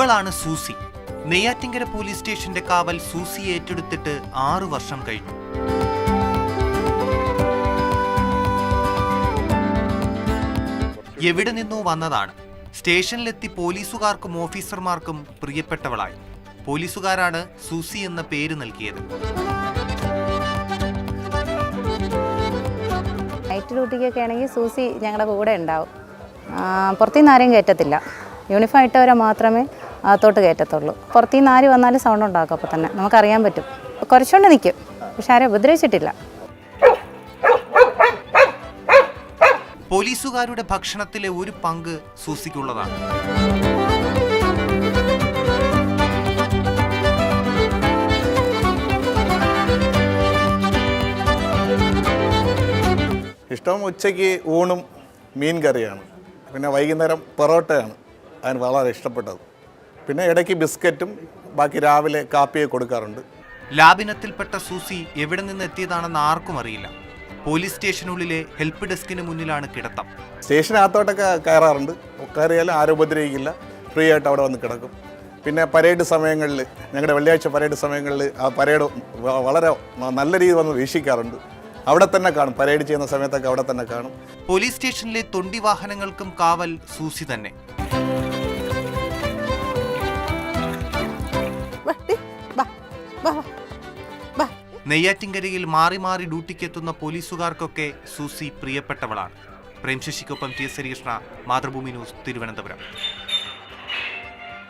ഇവളാണ് Susie. Neyyattinkara police സ്റ്റേഷന്റെ കാവൽ സൂസി ഏറ്റെടുത്തിട്ട് ആറു വർഷം കഴിഞ്ഞു. എവിടെ നിന്നോ വന്നതാണ്. സ്റ്റേഷനിലെത്തി പോലീസുകാർക്കും ഓഫീസർമാർക്കും പ്രിയപ്പെട്ടവളായി. പോലീസുകാരാണ് സൂസി എന്ന പേര് നൽകിയത്. നൈറ്റ് ഡ്യൂട്ടിക്കൊക്കെ ആണെങ്കിൽ സൂസി ഞങ്ങളുടെ കൂടെ ഉണ്ടാവും. പുറത്തുനിന്ന് ആരെയും കയറ്റത്തില്ല. യൂണിഫോം ഇട്ടവരെ മാത്രമേ അകത്തോട്ട് കയറ്റത്തുള്ളൂ. പുറത്തുനിന്ന് ആര് വന്നാലും സൗണ്ട് ഉണ്ടാക്കും അപ്പോൾ തന്നെ. നമുക്കറിയാൻ പറ്റും. കുറച്ചുകൊണ്ട് നിൽക്കും പക്ഷെ ആരെ ഉപദ്രവിച്ചിട്ടില്ല. പോലീസുകാരുടെ ഭക്ഷണത്തിലെ ഒരു പങ്ക് സൂസിക്കുള്ളതാണ്. ഇഷ്ടം ഉച്ചയ്ക്ക് ഊണും മീൻ കറിയാണ്. പിന്നെ വൈകുന്നേരം പൊറോട്ടയാണ്. അതിന് വളരെ ഇഷ്ടപ്പെട്ടത്. പിന്നെ ഇടയ്ക്ക് ബിസ്ക്കറ്റും ബാക്കി രാവിലെ കാപ്പിയെ കൊടുക്കാറുണ്ട്. ലാബിനത്തിൽപ്പെട്ട സൂസി എവിടെ നിന്ന് എത്തിയതാണെന്ന് ആർക്കും അറിയില്ല. പോലീസ് സ്റ്റേഷനുള്ളിലെ ഹെൽപ്പ് ഡെസ്കിന് മുന്നിലാണ് കിടത്തം. സ്റ്റേഷനകത്തോട്ടൊക്കെ കയറാറുണ്ട്. കയറിയാലും ആരും ഉപദ്രവിക്കില്ല. ഫ്രീ ആയിട്ട് അവിടെ വന്ന് കിടക്കും. പിന്നെ പരേഡ് സമയങ്ങളിൽ ഞങ്ങളുടെ വെള്ളിയാഴ്ച പരേഡ് സമയങ്ങളിൽ ആ പരേഡ് വളരെ നല്ല രീതിയിൽ വന്ന് വീക്ഷിക്കാറുണ്ട്. അവിടെ തന്നെ കാണും. പരേഡ് ചെയ്യുന്ന സമയത്തൊക്കെ അവിടെ തന്നെ കാണും. പോലീസ് സ്റ്റേഷനിലെ തൊണ്ടി വാഹനങ്ങൾക്കും കാവൽ സൂസി തന്നെ. വാ. നെയ്യാറ്റിങ്കരയിൽ മാറി മാറി ഡ്യൂട്ടിക്കെത്തുന്ന പോലീസുകാർക്കൊക്കെ സൂസി പ്രിയപ്പെട്ടവളാണ് പ്രേംശശിക്കൊപ്പം T S Harikrishna Mathrubhumi news Thiruvananthapuram